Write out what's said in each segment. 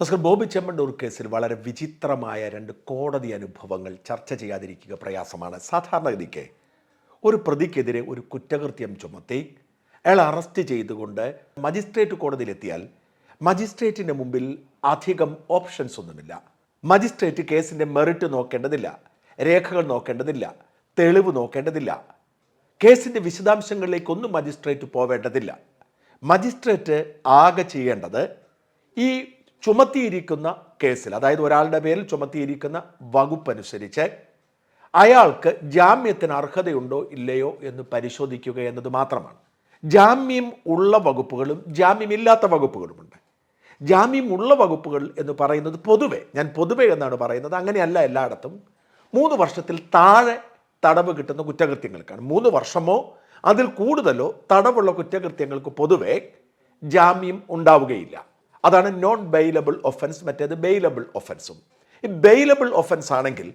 നമസ്കാരം ബോബി ചെമ്മണ്ണൂർ കേസിൽ വളരെ വിചിത്രമായ രണ്ട് കോടതി അനുഭവങ്ങൾ ചർച്ച ചെയ്യാതിരിക്കുക പ്രയാസമാണ്. സാധാരണഗതിക്ക് ഒരു പ്രതിക്കെതിരെ ഒരു കുറ്റകൃത്യം ചുമത്തി അയാൾ അറസ്റ്റ് ചെയ്തുകൊണ്ട് മജിസ്ട്രേറ്റ് കോടതിയിലെത്തിയാൽ മജിസ്ട്രേറ്റിന്റെ മുമ്പിൽ അധികം ഓപ്ഷൻസ് ഒന്നുമില്ല. മജിസ്ട്രേറ്റ് കേസിന്റെ മെറിറ്റ് നോക്കേണ്ടതില്ല രേഖകൾ നോക്കേണ്ടതില്ല തെളിവ് നോക്കേണ്ടതില്ല. കേസിന്റെ വിശദാംശങ്ങളിലേക്കൊന്നും മജിസ്ട്രേറ്റ് പോവേണ്ടതില്ല. മജിസ്ട്രേറ്റ് ആകെ ചെയ്യേണ്ടത് ഈ ചുമത്തിയിരിക്കുന്ന കേസിൽ അതായത് ഒരാളുടെ പേരിൽ ചുമത്തിയിരിക്കുന്ന വകുപ്പനുസരിച്ച് അയാൾക്ക് ജാമ്യത്തിന് അർഹതയുണ്ടോ ഇല്ലയോ എന്ന് പരിശോധിക്കുക എന്നത് മാത്രമാണ്. ജാമ്യം ഉള്ള വകുപ്പുകളും ജാമ്യമില്ലാത്ത വകുപ്പുകളുമുണ്ട്. ജാമ്യം ഉള്ള വകുപ്പുകൾ എന്ന് പറയുന്നത് പൊതുവെ ഞാൻ പൊതുവെ എന്നാണ് പറയുന്നത് അങ്ങനെയല്ല എല്ലായിടത്തും. മൂന്ന് വർഷത്തിൽ താഴെ തടവ് കിട്ടുന്ന കുറ്റകൃത്യങ്ങൾക്കാണ്. മൂന്ന് വർഷമോ അതിൽ കൂടുതലോ തടവുള്ള കുറ്റകൃത്യങ്ങൾക്ക് പൊതുവെ ജാമ്യം ഉണ്ടാവുകയില്ല. അതാണ് നോൺ ബെയിലബിൾ ഒഫൻസ് മറ്റേത് ബെയിലബിൾ ഒഫൻസും ഈ ബെയിലബിൾ ഒഫൻസ് ആണെങ്കിൽ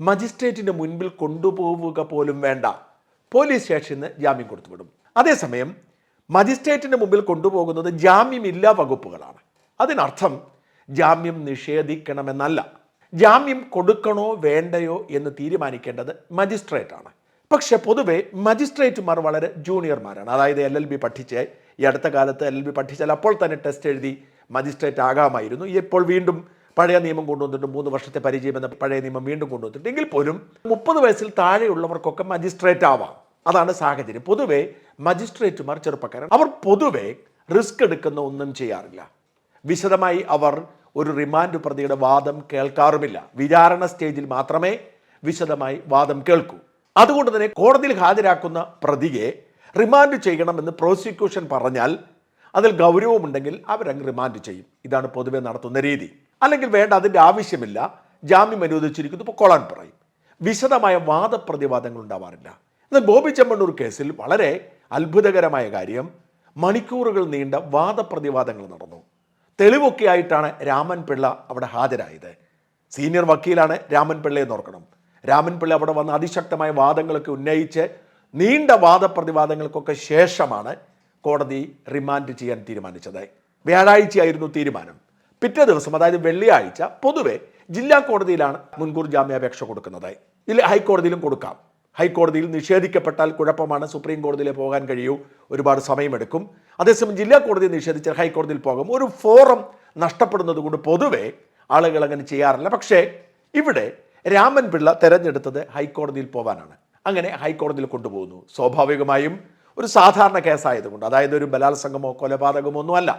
മജിസ്ട്രേറ്റിന്റെ മുൻപിൽ കൊണ്ടുപോവുക പോലും വേണ്ട. പോലീസ് സ്റ്റേഷനിൽ നിന്ന് ജാമ്യം കൊടുത്തുവിടും. അതേസമയം മജിസ്ട്രേറ്റിന്റെ മുമ്പിൽ കൊണ്ടുപോകുന്നത് ജാമ്യമില്ല വകുപ്പുകളാണ്. അതിനർത്ഥം ജാമ്യം നിഷേധിക്കണമെന്നല്ല. ജാമ്യം കൊടുക്കണോ വേണ്ടയോ എന്ന് തീരുമാനിക്കേണ്ടത് മജിസ്ട്രേറ്റാണ് പക്ഷെ പൊതുവെ മജിസ്ട്രേറ്റുമാർ വളരെ ജൂനിയർമാരാണ് അതായത് എൽ എൽ ബി പഠിച്ച് ഈ അടുത്ത കാലത്ത് എൽ എൽ ബി പഠിച്ചാൽ അപ്പോൾ തന്നെ ടെസ്റ്റ് എഴുതി മജിസ്ട്രേറ്റ് ആകാമായിരുന്നു. ഇപ്പോൾ വീണ്ടും പഴയ നിയമം കൊണ്ടുവന്നിട്ട് മൂന്ന് വർഷത്തെ പരിചയം എന്ന പഴയ നിയമം വീണ്ടും കൊണ്ടുവന്നിട്ടുണ്ട്. എങ്കിൽ പോലും മുപ്പത് വയസ്സിൽ താഴെയുള്ളവർക്കൊക്കെ മജിസ്ട്രേറ്റ് ആവാം. അതാണ് സാഹചര്യം. പൊതുവെ മജിസ്ട്രേറ്റുമാർ ചെറുപ്പക്കാരൻ അവർ പൊതുവെ റിസ്ക് എടുക്കുന്ന ഒന്നും ചെയ്യാറില്ല. വിശദമായി അവർ ഒരു റിമാൻഡ് പ്രതിയുടെ വാദം കേൾക്കാറുമില്ല. വിചാരണ സ്റ്റേജിൽ മാത്രമേ വിശദമായി വാദം കേൾക്കൂ. അതുകൊണ്ട് തന്നെ കോടതിയിൽ ഹാജരാക്കുന്ന പ്രതിയെ റിമാൻഡ് ചെയ്യണമെന്ന് പ്രോസിക്യൂഷൻ പറഞ്ഞാൽ അതിൽ ഗൗരവമുണ്ടെങ്കിൽ അവരങ്ങ് റിമാൻഡ് ചെയ്യും. ഇതാണ് പൊതുവെ നടത്തുന്ന രീതി. അല്ലെങ്കിൽ വേണ്ട അതിന്റെ ആവശ്യമില്ല. ജാമ്യം അനുവദിച്ചിരിക്കുന്നു പൊക്കോളാൻ പറയും. വിശദമായ വാദപ്രതിവാദങ്ങൾ ഉണ്ടാവാറില്ല. എന്നാൽ ഗോപി ചെമ്മണ്ണൂർ കേസിൽ വളരെ അത്ഭുതകരമായ കാര്യം മണിക്കൂറുകൾ നീണ്ട വാദപ്രതിവാദങ്ങൾ നടന്നു. തെളിവൊക്കെ ആയിട്ടാണ് രാമൻ പിള്ള അവിടെ ഹാജരായത്. സീനിയർ വക്കീലാണ് രാമൻ പിള്ളയെ ഓർക്കണം രാമൻ പിള്ള അവിടെ വന്ന് അതിശക്തമായ വാദങ്ങളൊക്കെ ഉന്നയിച്ച് നീണ്ട വാദപ്രതിവാദങ്ങൾക്കൊക്കെ ശേഷമാണ് കോടതി റിമാൻഡ് ചെയ്യാൻ തീരുമാനിച്ചത് വ്യാഴാഴ്ചയായിരുന്നു തീരുമാനം. പിറ്റേ ദിവസം അതായത് വെള്ളിയാഴ്ച പൊതുവെ ജില്ലാ കോടതിയിലാണ് മുൻകൂർ ജാമ്യാപേക്ഷ കൊടുക്കുന്നത് ഇതിൽ ഹൈക്കോടതിയിലും കൊടുക്കാം. ഹൈക്കോടതിയിൽ നിഷേധിക്കപ്പെട്ടാൽ കുഴപ്പമാണ്. സുപ്രീം കോടതിയിലെ പോകാൻ കഴിയൂ. ഒരുപാട് സമയമെടുക്കും. അതേസമയം ജില്ലാ കോടതി നിഷേധിച്ചാൽ ഹൈക്കോടതിയിൽ പോകും. ഒരു ഫോറം നഷ്ടപ്പെടുന്നത് കൊണ്ട് പൊതുവെ ആളുകൾ അങ്ങനെ ചെയ്യാറില്ല. പക്ഷേ ഇവിടെ രാമൻ പിള്ള തെരഞ്ഞെടുത്തത് ഹൈക്കോടതിയിൽ പോകാനാണ് അങ്ങനെ ഹൈക്കോടതിയിൽ കൊണ്ടുപോകുന്നു. സ്വാഭാവികമായും ഒരു സാധാരണ കേസായതുകൊണ്ട് അതായത് ഒരു ബലാത്സംഗമോ കൊലപാതകമോ ഒന്നുമല്ല.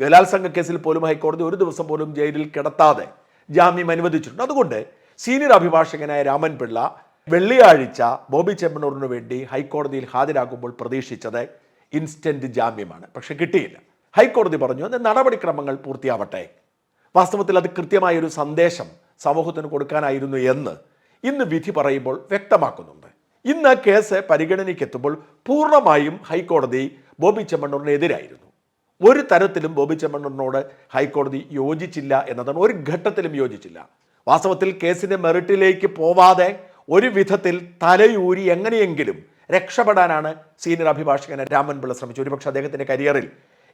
ബലാത്സംഗ കേസിൽ പോലും ഹൈക്കോടതി ഒരു ദിവസം പോലും ജയിലിൽ കിടത്താതെ ജാമ്യം അനുവദിച്ചിട്ടുണ്ട്. അതുകൊണ്ട് സീനിയർ അഭിഭാഷകനായ രാമൻ പിള്ള വെള്ളിയാഴ്ച ബോബി ചെമ്മണ്ണൂറിന് വേണ്ടി ഹൈക്കോടതിയിൽ ഹാജരാകുമ്പോൾ പ്രതീക്ഷിച്ചത് ഇൻസ്റ്റന്റ് ജാമ്യമാണ്. പക്ഷെ കിട്ടിയില്ല. ഹൈക്കോടതി പറഞ്ഞു അത് നടപടിക്രമങ്ങൾ പൂർത്തിയാവട്ടെ. വാസ്തവത്തിൽ അത് കൃത്യമായൊരു സന്ദേശം സമൂഹത്തിന് കൊടുക്കാനായിരുന്നു എന്ന് ഇന്ന് വിധി പറയുമ്പോൾ വ്യക്തമാക്കുന്നുണ്ട്. ഇന്ന് കേസ് പരിഗണനയ്ക്കെത്തുമ്പോൾ പൂർണമായും ഹൈക്കോടതി ബോബി ചെമ്മണ്ണൂറിനെതിരായിരുന്നു ഒരു തരത്തിലും ബോബി ചെമ്മണ്ണൂറിനോട് ഹൈക്കോടതി യോജിച്ചില്ല എന്നതാണ്. ഒരു ഘട്ടത്തിലും യോജിച്ചില്ല. വാസ്തവത്തിൽ കേസിന്റെ മെറിറ്റിലേക്ക് പോവാതെ ഒരു വിധത്തിൽ തലയൂരി എങ്ങനെയെങ്കിലും രക്ഷപ്പെടാനാണ് സീനിയർ അഭിഭാഷകൻ രാമൻ പിള്ള ശ്രമിച്ചത്. ഒരുപക്ഷെ അദ്ദേഹത്തിന്റെ കരിയറിൽ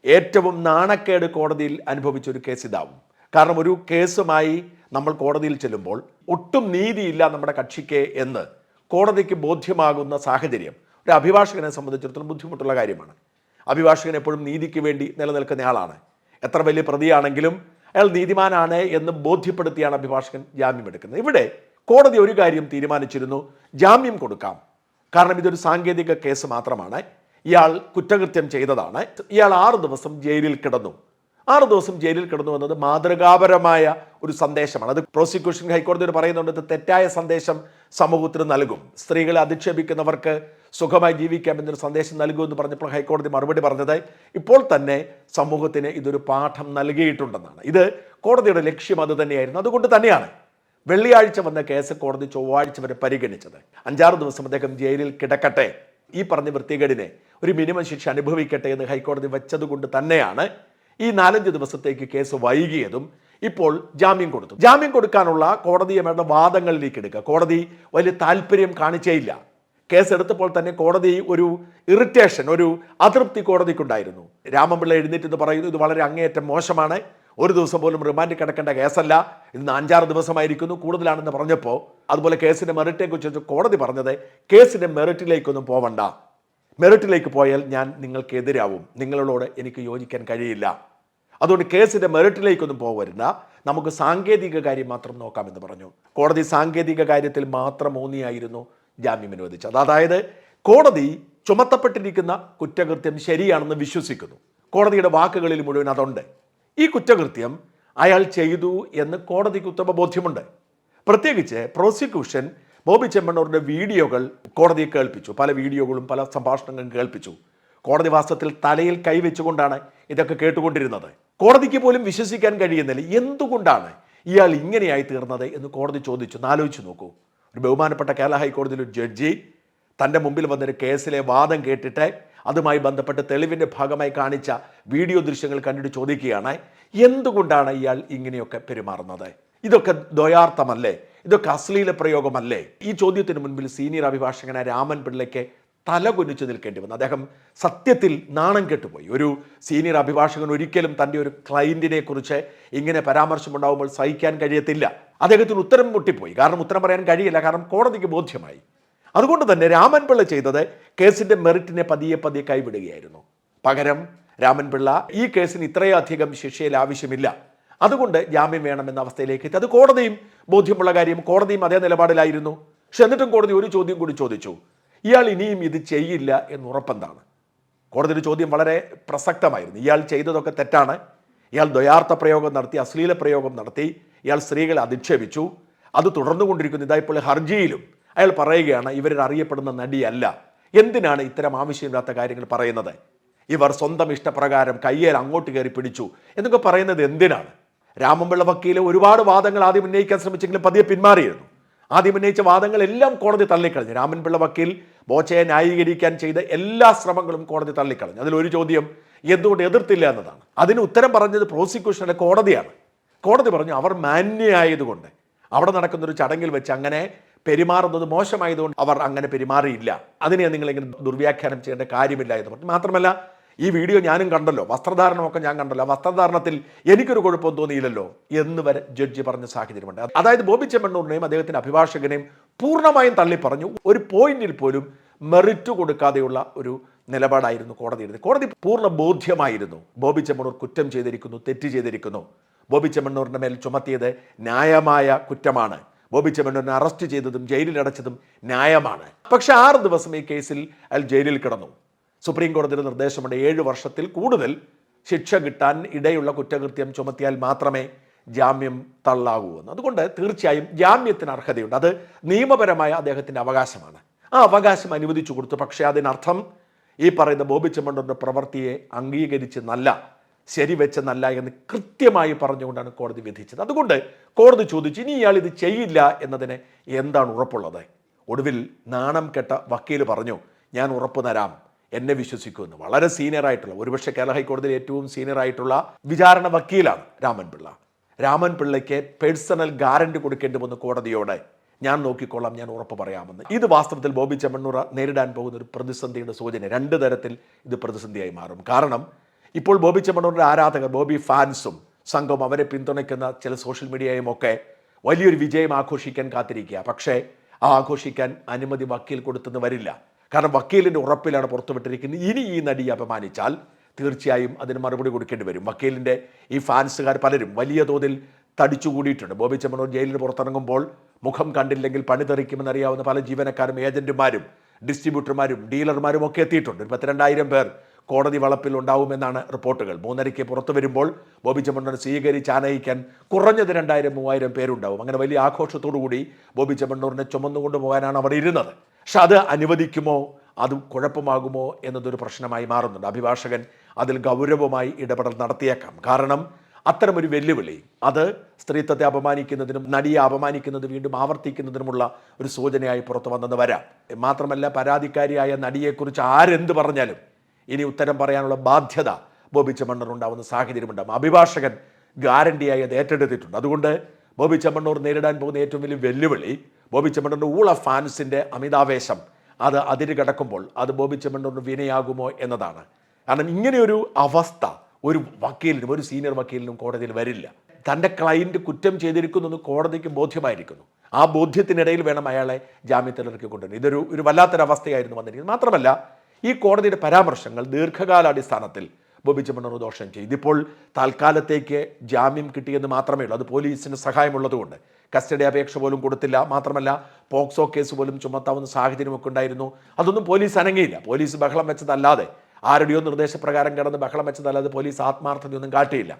ഏറ്റവും നാണക്കേട് കോടതിയിൽ അനുഭവിച്ച ഒരു കേസ് ഇതാവും. കാരണം ഒരു കേസുമായി നമ്മൾ കോടതിയിൽ ചെല്ലുമ്പോൾ ഒട്ടും നീതിയില്ല നമ്മുടെ കക്ഷിക്ക് എന്ന് കോടതിക്ക് ബോധ്യമാകുന്ന സാഹചര്യം. ഒരു അഭിഭാഷകനെ സംബന്ധിച്ചിടത്തോളം ബുദ്ധിമുട്ടുള്ള കാര്യമാണ്. അഭിഭാഷകൻ എപ്പോഴും നീതിക്ക് വേണ്ടി നിലനിൽക്കുന്ന ആളാണ്. എത്ര വലിയ പ്രതിയാണെങ്കിലും അയാൾ നീതിമാനാണ് എന്ന് ബോധ്യപ്പെടുത്തിയാണ് അഭിഭാഷകൻ ജാമ്യം എടുക്കുന്നത്. ഇവിടെ കോടതി ഒരു കാര്യം തീരുമാനിച്ചിരുന്നു ജാമ്യം കൊടുക്കാം. കാരണം ഇതൊരു സാങ്കേതിക കേസ് മാത്രമാണ്. ഇയാൾ കുറ്റകൃത്യം ചെയ്തതാണ്. ഇയാൾ ആറ് ദിവസം ജയിലിൽ കിടന്നു. ആറ് ദിവസം ജയിലിൽ കിടന്നു എന്നത് മാതൃകാപരമായ ഒരു സന്ദേശമാണ്. അത് പ്രോസിക്യൂഷൻ ഹൈക്കോടതി പറയുന്നുണ്ട് ഇത് തെറ്റായ സന്ദേശം സമൂഹത്തിന് നൽകും. സ്ത്രീകളെ അധിക്ഷേപിക്കുന്നവർക്ക് സുഖമായി ജീവിക്കാം എന്നൊരു സന്ദേശം നൽകൂ എന്ന് പറഞ്ഞപ്പോൾ ഹൈക്കോടതി മറുപടി പറഞ്ഞത് ഇപ്പോൾ തന്നെ സമൂഹത്തിന് ഇതൊരു പാഠം നൽകിയിട്ടുണ്ടെന്നാണ്. ഇത് കോടതിയുടെ ലക്ഷ്യം അത് തന്നെയായിരുന്നു. അതുകൊണ്ട് തന്നെയാണ് വെള്ളിയാഴ്ച വന്ന കേസ് കോടതി ചൊവ്വാഴ്ച വരെ പരിഗണിച്ചത്. അഞ്ചാറ് ദിവസം അദ്ദേഹം ജയിലിൽ കിടക്കട്ടെ. ഈ പറഞ്ഞ വൃത്തികേടിനെ ഒരു മിനിമം ശിക്ഷ അനുഭവിക്കട്ടെ എന്ന് ഹൈക്കോടതി വെച്ചതുകൊണ്ട് തന്നെയാണ് ഈ നാലഞ്ച് ദിവസത്തേക്ക് കേസ് വൈകിയതും ഇപ്പോൾ ജാമ്യം കൊടുത്തു. ജാമ്യം കൊടുക്കാനുള്ള കോടതിയെ വേണ്ട വാദങ്ങളിലേക്ക് എടുക്കുക. കോടതി വലിയ താല്പര്യം കാണിച്ചേയില്ല. കേസ് എടുത്തപ്പോൾ തന്നെ കോടതി ഒരു ഇറിറ്റേഷൻ ഒരു അതൃപ്തി കോടതിക്കുണ്ടായിരുന്നു. രാമപിള്ള എഴുന്നേറ്റ് എന്ന് പറയുന്നു ഇത് വളരെ അങ്ങേയറ്റം മോശമാണ്. ഒരു ദിവസം പോലും റിമാൻഡിൽ കിടക്കേണ്ട കേസല്ല. ഇന്ന് അഞ്ചാറ് ദിവസമായിരിക്കുന്നു കൂടുതലാണെന്ന് പറഞ്ഞപ്പോൾ അതുപോലെ കേസിന്റെ മെറിറ്റിനെ കുറിച്ച് കോടതി പറഞ്ഞത് കേസിന്റെ മെറിറ്റിലേക്കൊന്നും പോവണ്ട. മെറിറ്റിലേക്ക് പോയാൽ ഞാൻ നിങ്ങൾക്കെതിരാവും. നിങ്ങളോട് എനിക്ക് യോജിക്കാൻ കഴിയില്ല. അതുകൊണ്ട് കേസിന്റെ മെറിറ്റിലേക്കൊന്നും പോകരുന്ന നമുക്ക് സാങ്കേതിക കാര്യം മാത്രം നോക്കാമെന്ന് പറഞ്ഞു. കോടതി സാങ്കേതിക കാര്യത്തിൽ മാത്രം ഊന്നിയായിരുന്നു ജാമ്യം അനുവദിച്ചത്. അതായത് കോടതി ചുമത്തപ്പെട്ടിരിക്കുന്ന കുറ്റകൃത്യം ശരിയാണെന്ന് വിശ്വസിക്കുന്നു. കോടതിയുടെ വാക്കുകളിൽ മുഴുവൻ അതുണ്ട്. ഈ കുറ്റകൃത്യം അയാൾ ചെയ്തു എന്ന് കോടതിക്ക് ഉത്തമ ബോധ്യമുണ്ട്. പ്രത്യേകിച്ച് പ്രോസിക്യൂഷൻ ബോബി ചെമ്മണ്ണൂരിന്റെ വീഡിയോകൾ കോടതിയെ കേൾപ്പിച്ചു. പല വീഡിയോകളും പല സംഭാഷണങ്ങളും കേൾപ്പിച്ചു. കോടതി വാസ്തവത്തിൽ തലയിൽ കൈവച്ചുകൊണ്ടാണ് ഇതൊക്കെ കേട്ടുകൊണ്ടിരുന്നത്. കോടതിക്ക് പോലും വിശ്വസിക്കാൻ കഴിയുന്നില്ല. എന്തുകൊണ്ടാണ് ഇയാൾ ഇങ്ങനെയായി തീർന്നത് എന്ന് കോടതി ചോദിച്ചു. ആലോചിച്ച് നോക്കൂ. ഒരു ബഹുമാനപ്പെട്ട കേരള ഹൈക്കോടതിയിൽ ഒരു ജഡ്ജി തന്റെ മുമ്പിൽ വന്നൊരു കേസിലെ വാദം കേട്ടിട്ട് അതുമായി ബന്ധപ്പെട്ട് തെളിവിന്റെ ഭാഗമായി കാണിച്ച വീഡിയോ ദൃശ്യങ്ങൾ കണ്ടിട്ട് ചോദിക്കുകയാണ് എന്തുകൊണ്ടാണ് ഇയാൾ ഇങ്ങനെയൊക്കെ പെരുമാറുന്നത്? ഇതൊക്കെ ദ്വയാർത്ഥമല്ലേ? ഇതൊക്കെ അശ്ലീല പ്രയോഗമല്ലേ? ഈ ചോദ്യത്തിന് മുൻപിൽ സീനിയർ അഭിഭാഷകനായ രാമൻ പിള്ളയ്ക്ക് തല കുനിച്ചു നിൽക്കേണ്ടി വന്നു. അദ്ദേഹം സത്യത്തിൽ നാണം കെട്ടുപോയി. ഒരു സീനിയർ അഭിഭാഷകൻ ഒരിക്കലും തന്റെ ഒരു ക്ലയന്റിനെ കുറിച്ച് ഇങ്ങനെ പരാമർശമുണ്ടാകുമ്പോൾ സഹിക്കാൻ കഴിയത്തില്ല. അദ്ദേഹത്തിന് ഉത്തരം മുട്ടിപ്പോയി. കാരണം ഉത്തരം പറയാൻ കഴിയില്ല. കാരണം കോടതിക്ക് ബോധ്യമായി. അതുകൊണ്ട് തന്നെ രാമൻപിള്ള ചെയ്തത് കേസിന്റെ മെറിറ്റിനെ പതിയെ പതിയെ കൈവിടുകയായിരുന്നു. പകരം രാമൻപിള്ള ഈ കേസിന് ഇത്രയധികം ശിക്ഷയിൽ ആവശ്യമില്ല. അതുകൊണ്ട് ജാമ്യം വേണമെന്ന അവസ്ഥയിലേക്ക് എത്തി. അത് കോടതിയും ബോധ്യമുള്ള കാര്യം കോടതിയും അതേ നിലപാടിലായിരുന്നു. പക്ഷെ എന്നിട്ടും കോടതി ഒരു ചോദ്യം കൂടി ചോദിച്ചു. ഇയാൾ ഇനിയും ഇത് ചെയ്യില്ല എന്ന് ഉറപ്പെന്താണ്? കോടതിയുടെ ചോദ്യം വളരെ പ്രസക്തമായിരുന്നു. ഇയാൾ ചെയ്തതൊക്കെ തെറ്റാണ്. ഇയാൾ ദ്വയാർത്ഥ പ്രയോഗം നടത്തി അശ്ലീല പ്രയോഗം നടത്തി ഇയാൾ സ്ത്രീകളെ അധിക്ഷേപിച്ചു. അത് തുടർന്നു തുടർന്നുകൊണ്ടിരിക്കുന്നു ഇതായപ്പോൾ ഹർജിയിലും അയാൾ പറയുകയാണ് ഇവരിൽ അറിയപ്പെടുന്ന നടിയല്ല. എന്തിനാണ് ഇത്തരം ആവശ്യമില്ലാത്ത കാര്യങ്ങൾ പറയുന്നത്? ഇവർ സ്വന്തം ഇഷ്ടപ്രകാരം കയ്യേൽ അങ്ങോട്ട് കയറി പിടിച്ചു എന്നൊക്കെ പറയുന്നത് എന്തിനാണ്? രാമൻപിള്ള വക്കീൽ ഒരുപാട് വാദങ്ങൾ ആദ്യം ഉന്നയിക്കാൻ ശ്രമിച്ചെങ്കിലും പതിയെ പിന്മാറിയിരുന്നു. ആദ്യം ഉന്നയിച്ച വാദങ്ങളെല്ലാം കോടതി തള്ളിക്കളഞ്ഞു. രാമൻപിള്ള വക്കീൽ ബോച്ചയെ ന്യായീകരിക്കാൻ ചെയ്ത എല്ലാ ശ്രമങ്ങളും കോടതി തള്ളിക്കളഞ്ഞു. അതിലൊരു ചോദ്യം എന്തുകൊണ്ട് എതിർത്തില്ല എന്നതാണ്. അതിന് ഉത്തരം പറഞ്ഞത് പ്രോസിക്യൂഷനിലെ കോടതിയാണ്. കോടതി പറഞ്ഞു അവർ മാന്യമായതുകൊണ്ട് അവിടെ നടക്കുന്നൊരു ചടങ്ങിൽ വെച്ച് അങ്ങനെ പെരുമാറുന്നത് മോശമായതുകൊണ്ട് അവർ അങ്ങനെ പെരുമാറിയില്ല. അതിനെ നിങ്ങളിങ്ങനെ ദുർവ്യാഖ്യാനം ചെയ്യേണ്ട കാര്യമില്ല എന്ന് പറഞ്ഞു. മാത്രമല്ല ഈ വീഡിയോ ഞാനും കണ്ടല്ലോ. വസ്ത്രധാരണമൊക്കെ ഞാൻ കണ്ടല്ലോ. വസ്ത്രധാരണത്തിൽ എനിക്കൊരു കുഴപ്പം തോന്നിയില്ലല്ലോ എന്ന് വരെ ജഡ്ജി പറഞ്ഞ സാഹചര്യമുണ്ട്. അതായത് ബോബി ചെമ്മണ്ണൂറിനെയും അദ്ദേഹത്തിന്റെ അഭിഭാഷകനെയും പൂർണമായും തള്ളി പറഞ്ഞു ഒരു പോയിന്റിൽ പോലും മെറിറ്റ് കൊടുക്കാതെയുള്ള ഒരു നിലപാടായിരുന്നു കോടതി എടുത്തത്. കോടതി പൂർണ ബോധ്യമായിരുന്നു. ബോബി ചെമ്മണ്ണൂർ കുറ്റം ചെയ്തിരിക്കുന്നു തെറ്റ് ചെയ്തിരിക്കുന്നു. ബോബി ചെമ്മണ്ണൂറിന്റെ മേൽ ചുമത്തിയത് ന്യായമായ കുറ്റമാണ്. ബോബി ചെമ്മണ്ണൂരിനെ അറസ്റ്റ് ചെയ്തതും ജയിലിൽ അടച്ചതും ന്യായമാണ്. പക്ഷേ ആറ് ദിവസം ഈ കേസിൽ അയാൾ ജയിലിൽ കിടന്നു. സുപ്രീം കോടതിയുടെ നിർദ്ദേശമുണ്ട് ഏഴ് വർഷത്തിൽ കൂടുതൽ ശിക്ഷ കിട്ടാൻ ഇടയുള്ള കുറ്റകൃത്യം ചുമത്തിയാൽ മാത്രമേ ജാമ്യം തള്ളാകൂ എന്ന്. അതുകൊണ്ട് തീർച്ചയായും ജാമ്യത്തിന് അർഹതയുണ്ട്. അത് നിയമപരമായ അദ്ദേഹത്തിന്റെ അവകാശമാണ്. ആ അവകാശം അനുവദിച്ചു കൊടുത്തു. പക്ഷേ അതിനർത്ഥം ഈ പറയുന്ന ബോബി ചെമ്മണ്ടൂരിന്റെ പ്രവൃത്തിയെ അംഗീകരിച്ച് നല്ല അംഗീകരിച്ചെന്നല്ല ശരിവെച്ചെന്നല്ല എന്ന് കൃത്യമായി പറഞ്ഞുകൊണ്ടാണ് കോടതി വിധിച്ചത്. അതുകൊണ്ട് കോടതി ചോദിച്ചു ഇനി ഇയാൾ ഇത് ചെയ്യില്ല എന്നതിന് എന്താണ് ഉറപ്പുള്ളത്? ഒടുവിൽ നാണം കെട്ട വക്കീൽ പറഞ്ഞു ഞാൻ ഉറപ്പ് തരാം. എന്നെ വിശ്വസിക്കുമെന്ന് വളരെ സീനിയർ ആയിട്ടുള്ള ഒരുപക്ഷെ കേരള ഹൈക്കോടതിയിൽ ഏറ്റവും സീനിയർ ആയിട്ടുള്ള വിചാരണ വക്കീലാണ് രാമൻ പിള്ള. രാമൻ പിള്ളയ്ക്ക് പേഴ്സണൽ ഗ്യാരണ്ടി കൊടുക്കേണ്ടുമെന്ന് കോടതിയോടെ ഞാൻ നോക്കിക്കൊള്ളാം ഞാൻ ഉറപ്പ് പറയാമെന്ന്. ഇത് വാസ്തവത്തിൽ ബോബി ചെമ്മണ്ണൂർ നേരിടാൻ പോകുന്ന ഒരു പ്രതിസന്ധിയുടെ സൂചന. രണ്ട് തരത്തിൽ ഇത് പ്രതിസന്ധിയായി മാറും. കാരണം ഇപ്പോൾ ബോബി ചെമ്മണ്ണൂറിന്റെ ആരാധകർ ബോബി ഫാൻസും സംഘവും അവരെ പിന്തുണയ്ക്കുന്ന ചില സോഷ്യൽ മീഡിയയും ഒക്കെ വലിയൊരു വിജയം ആഘോഷിക്കാൻ കാത്തിരിക്കുക പക്ഷേ ആ ആഘോഷിക്കാൻ അനുമതി വക്കീൽ കൊടുത്തെന്ന് വരില്ല. കാരണം വക്കീലിന്റെ ഉറപ്പിലാണ് പുറത്തുവിട്ടിരിക്കുന്നത്. ഇനി ഈ നടിയെ അപമാനിച്ചാൽ തീർച്ചയായും അതിന് മറുപടി കൊടുക്കേണ്ടി വരും. വക്കീലിന്റെ ഈ ഫാൻസുകാർ പലരും വലിയ തോതിൽ തടിച്ചുകൂടിയിട്ടുണ്ട്. ബോബി ചെമ്മനോ ജയിലിന് പുറത്തിറങ്ങുമ്പോൾ മുഖം കണ്ടില്ലെങ്കിൽ പണി തെറിക്കുമെന്നറിയാവുന്ന പല ജീവനക്കാരും ഏജന്റുമാരും ഡിസ്ട്രിബ്യൂട്ടർമാരും ഡീലർമാരും ഒക്കെ എത്തിയിട്ടുണ്ട്. ഒരു പത്തിരണ്ടായിരം പേർ കോടതി വളപ്പിൽ ഉണ്ടാവുമെന്നാണ് റിപ്പോർട്ടുകൾ. മൂന്നരയ്ക്ക് പുറത്തു വരുമ്പോൾ ബോബി ചെമ്മണ്ണൂർ സ്വീകരിച്ച് ആനയിക്കാൻ കുറഞ്ഞത് രണ്ടായിരം മൂവായിരം പേരുണ്ടാവും. അങ്ങനെ വലിയ ആഘോഷത്തോടു കൂടി ബോബി ചെമ്മണ്ണൂരിനെ ചുമന്നുകൊണ്ട് പോകാനാണ് അവർ ഇരുന്നത്. പക്ഷെ അത് അനുവദിക്കുമോ? അത് കുഴപ്പമാകുമോ എന്നതൊരു പ്രശ്നമായി മാറുന്നുണ്ട്. അഭിഭാഷകൻ അതിൽ ഗൗരവമായി ഇടപെടൽ നടത്തിയേക്കാം. കാരണം അത്തരമൊരു വെല്ലുവിളി അത് സ്ത്രീത്വത്തെ അപമാനിക്കുന്നതിനും നടിയെ അപമാനിക്കുന്നത് വീണ്ടും ആവർത്തിക്കുന്നതിനുമുള്ള ഒരു സൂചനയായി പുറത്തു വന്നെന്ന് വരാം. മാത്രമല്ല പരാതിക്കാരിയായ നടിയെക്കുറിച്ച് ആരെന്ത് പറഞ്ഞാലും ഇനി ഉത്തരം പറയാനുള്ള ബാധ്യത ബോബി ചെമ്മണ്ണൂർ ഉണ്ടാവുന്ന സാഹചര്യമുണ്ടാകും അഭിഭാഷകൻ ഗ്യാരണ്ടിയായി അത് ഏറ്റെടുത്തിട്ടുണ്ട്. അതുകൊണ്ട് ബോബി ചെമ്മണ്ണൂർ നേരിടാൻ പോകുന്ന ഏറ്റവും വലിയ വെല്ലുവിളി ബോബി ചെമ്മണ്ണൂരിന്റെ ഊള ഫാൻസിന്റെ അമിതാവേശം. അത് അതിര് കിടക്കുമ്പോൾ അത് ബോബി ചെമ്മണ്ണൂരിന് വിനയാകുമോ എന്നതാണ്. കാരണം ഇങ്ങനെയൊരു അവസ്ഥ ഒരു വക്കീലിനും ഒരു സീനിയർ വക്കീലിനും കോടതിയിൽ വരില്ല. തന്റെ ക്ലയന്റ് കുറ്റം ചെയ്തിരിക്കുന്നു എന്ന് കോടതിക്ക് ബോധ്യമായിരിക്കുന്നു. ആ ബോധ്യത്തിനിടയിൽ വേണം അയാളെ ജാമ്യത്തിലിറക്കി കൊണ്ടുവരുന്നത് ഇതൊരു ഒരു വല്ലാത്തൊരവസ്ഥയായിരുന്നു വന്നിരിക്കുന്നത്. മാത്രമല്ല ഈ കോടതിയുടെ പരാമർശങ്ങൾ ദീർഘകാലാടിസ്ഥാനത്തിൽ ബോബി ചെമ്മണ്ണൂർ ദോഷം ചെയ്തു. ഇതിപ്പോൾ തൽക്കാലത്തേക്ക് ജാമ്യം കിട്ടിയെന്ന് മാത്രമേ ഉള്ളൂ അത് പോലീസിന് സഹായമുള്ളതുകൊണ്ട്. കസ്റ്റഡി അപേക്ഷ പോലും കൊടുത്തില്ല. മാത്രമല്ല പോക്സോ കേസ് പോലും ചുമത്താവുന്ന സാഹചര്യമൊക്കെ ഉണ്ടായിരുന്നു. അതൊന്നും പോലീസ് അനങ്ങിയില്ല. പോലീസ് ബഹളം വെച്ചതല്ലാതെ ആരുടെയോ നിർദ്ദേശപ്രകാരം കിടന്ന് ബഹളം വെച്ചതല്ലാതെ പോലീസ് ആത്മാർത്ഥതയൊന്നും കാട്ടിയില്ല.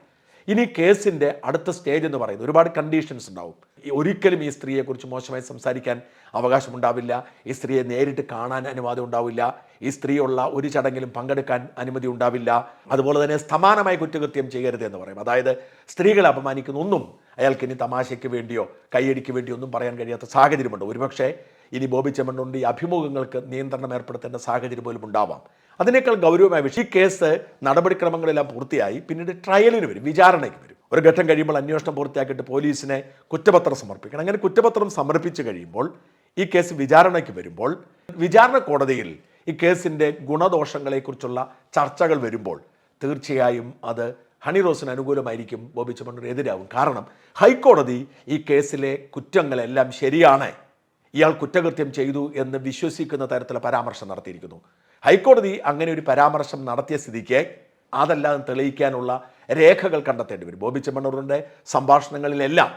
ഇനി കേസിന്റെ അടുത്ത സ്റ്റേജ് എന്ന് പറയുന്നത് ഒരുപാട് കണ്ടീഷൻസ് ഉണ്ടാവും. ഒരിക്കലും ഈ സ്ത്രീയെക്കുറിച്ച് മോശമായി സംസാരിക്കാൻ അവകാശമുണ്ടാവില്ല. ഈ സ്ത്രീയെ നേരിട്ട് കാണാൻ അനുവാദം ഉണ്ടാവില്ല. ഈ സ്ത്രീയുള്ള ഒരു ചടങ്ങിലും പങ്കെടുക്കാൻ അനുമതി ഉണ്ടാവില്ല. അതുപോലെ തന്നെ സമാനമായ കുറ്റകൃത്യം ചെയ്യരുത് എന്ന് പറയും. അതായത് സ്ത്രീകളെ അപമാനിക്കുന്ന ഒന്നും അയാൾക്ക് ഇനി തമാശയ്ക്ക് വേണ്ടിയോ കൈയടിക്ക് വേണ്ടിയോ ഒന്നും പറയാൻ കഴിയാത്ത സാഹചര്യമുണ്ട്. ഒരുപക്ഷെ ഇനി ബോബി ചെമ്മണ്ണുണ്ട് ഈ അഭിമുഖങ്ങൾക്ക് നിയന്ത്രണം ഏർപ്പെടുത്തേണ്ട സാഹചര്യം പോലും ഉണ്ടാവാം. അതിനേക്കാൾ ഗൗരവമായ വിഷയം ഈ കേസ് നടപടിക്രമങ്ങളെല്ലാം പൂർത്തിയായി പിന്നീട് ട്രയലിന് വരും വിചാരണയ്ക്ക് വരും. ഒരു ഘട്ടം കഴിയുമ്പോൾ അന്വേഷണം പൂർത്തിയാക്കിയിട്ട് പോലീസിനെ കുറ്റപത്രം സമർപ്പിക്കണം. അങ്ങനെ കുറ്റപത്രം സമർപ്പിച്ചു കഴിയുമ്പോൾ ഈ കേസ് വിചാരണയ്ക്ക് വരുമ്പോൾ വിചാരണ കോടതിയിൽ ഈ കേസിന്റെ ഗുണദോഷങ്ങളെക്കുറിച്ചുള്ള ചർച്ചകൾ വരുമ്പോൾ തീർച്ചയായും അത് ഹണി റോസിന് അനുകൂലമായിരിക്കും ബോബി ചെമ്മണ്ണൂർ എതിരാകും കാരണം ഹൈക്കോടതി ഈ കേസിലെ കുറ്റങ്ങളെല്ലാം ശരിയാണ്. ഇയാൾ കുറ്റകൃത്യം ചെയ്തു എന്ന് വിശ്വസിക്കുന്ന തരത്തിലുള്ള പരാമർശം നടത്തിയിരിക്കുന്നു. ഹൈക്കോടതി അങ്ങനെ ഒരു പരാമർശം നടത്തിയ സ്ഥിതിക്ക് അതെല്ലാം തെളിയിക്കാനുള്ള രേഖകൾ കണ്ടെത്തേണ്ടി വരും. ബോബി ചെമ്മണ്ണൂറിന്റെ സംഭാഷണങ്ങളിലെല്ലാം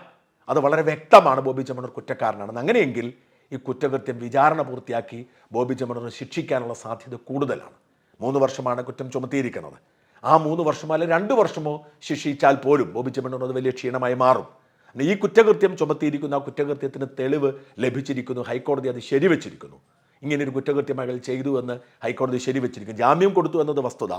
അത് വളരെ വ്യക്തമാണ് ബോബി ചെമ്മണ്ണൂർ കുറ്റക്കാരനാണെന്ന്. അങ്ങനെയെങ്കിൽ ഈ കുറ്റകൃത്യം വിചാരണ പൂർത്തിയാക്കി ബോബി ചെമ്മണ്ണൂറിനെ ശിക്ഷിക്കാനുള്ള സാധ്യത കൂടുതലാണ്. മൂന്ന് വർഷമാണ് കുറ്റം ചുമത്തിയിരിക്കുന്നത്. ആ മൂന്ന് വർഷമോ അല്ലെങ്കിൽ രണ്ട് വർഷമോ ശിക്ഷിച്ചാൽ പോലും ബോബി ചെമ്മണ്ണൂർ അത് വലിയ ക്ഷീണമായി മാറും. ഈ കുറ്റകൃത്യം ചുമത്തിയിരിക്കുന്ന ആ കുറ്റകൃത്യത്തിന് തെളിവ് ലഭിച്ചിരിക്കുന്നു ഹൈക്കോടതി അത് ശരിവെച്ചിരിക്കുന്നു. ഒരു കുറ്റകൃത്യം അയാൾ ചെയ്തു എന്ന് ഹൈക്കോടതി ശരിവെച്ചിരിക്കുന്നു. ജാമ്യം കൊടുത്തു എന്നത് വസ്തുത.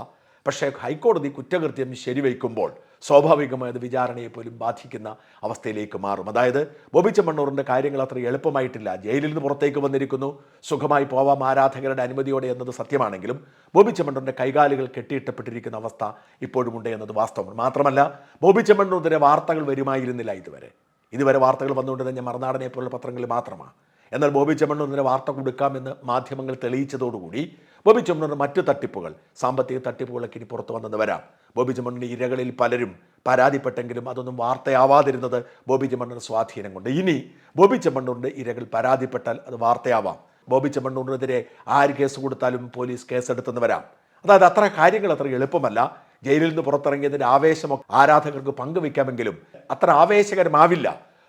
പക്ഷേ ഹൈക്കോടതി കുറ്റകൃത്യം ശരിവയ്ക്കുമ്പോൾ സ്വാഭാവികമായി അത് വിചാരണയെ പോലും ബാധിക്കുന്ന അവസ്ഥയിലേക്ക് മാറും. അതായത് ബോബി ചെമ്മണ്ണൂറിന്റെ കാര്യങ്ങൾ അത്ര എളുപ്പമായിട്ടില്ല. ജയിലിൽ നിന്ന് പുറത്തേക്ക് വന്നിരിക്കുന്നു. സുഖമായി പോവാം ആരാധകരുടെ അനുമതിയോടെ എന്നത് സത്യമാണെങ്കിലും ബോബി ചെമ്മണ്ണൂറിന്റെ കൈകാലുകൾ കെട്ടിയിട്ടപ്പെട്ടിരിക്കുന്ന അവസ്ഥ ഇപ്പോഴുമുണ്ട് എന്നത് വാസ്തവമാണ്. മാത്രമല്ല ബോബി ചെമ്മണ്ണൂറിന്റെ വാർത്തകൾ വരുമായിരുന്നില്ല ഇതുവരെ. ഇതുവരെ വാർത്തകൾ വന്നുകൊണ്ടിരുന്ന തന്നെ മറുനാടനെ പോലുള്ള പത്രങ്ങളിൽ മാത്രമാണ്. എന്നാൽ ബോബി ചെമ്മണ്ണൂരിന് വാർത്ത കൊടുക്കാമെന്ന് മാധ്യമങ്ങൾ തെളിയിച്ചതോടുകൂടി ബോബി ചെമ്മണ്ണൂർ മറ്റ് തട്ടിപ്പുകൾ സാമ്പത്തിക തട്ടിപ്പുകളൊക്കെ ഇനി പുറത്തു വന്നെന്ന് വരാം. ബോബി ചെമ്മണ്ണൂരിന്റെ ഇരകളിൽ പലരും പരാതിപ്പെട്ടെങ്കിലും അതൊന്നും വാർത്തയാവാതിരുന്നത് ബോബി ചെമ്മണ്ണൂർ സ്വാധീനം കൊണ്ട്. ഇനി ബോബി ചെമ്മണ്ണൂരിന്റെ ഇരകൾ പരാതിപ്പെട്ടാൽ അത് വാർത്തയാവാം. ബോബി ചെമ്മണ്ണൂരിനെതിരെ ആര് കേസ് കൊടുത്താലും പോലീസ് കേസെടുത്തെന്ന് വരാം. അതായത് അത്ര കാര്യങ്ങൾ അത്ര എളുപ്പമല്ല. ജയിലിൽ നിന്ന് പുറത്തിറങ്ങിയതിന്റെ ആവേശമൊക്കെ ആരാധകർക്ക് പങ്കുവെക്കാമെങ്കിലും അത്ര ആവേശകരമാവില്ല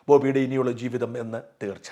ബോബിയുടെ ഇനിയുള്ള ജീവിതം എന്ന് തീർച്ച.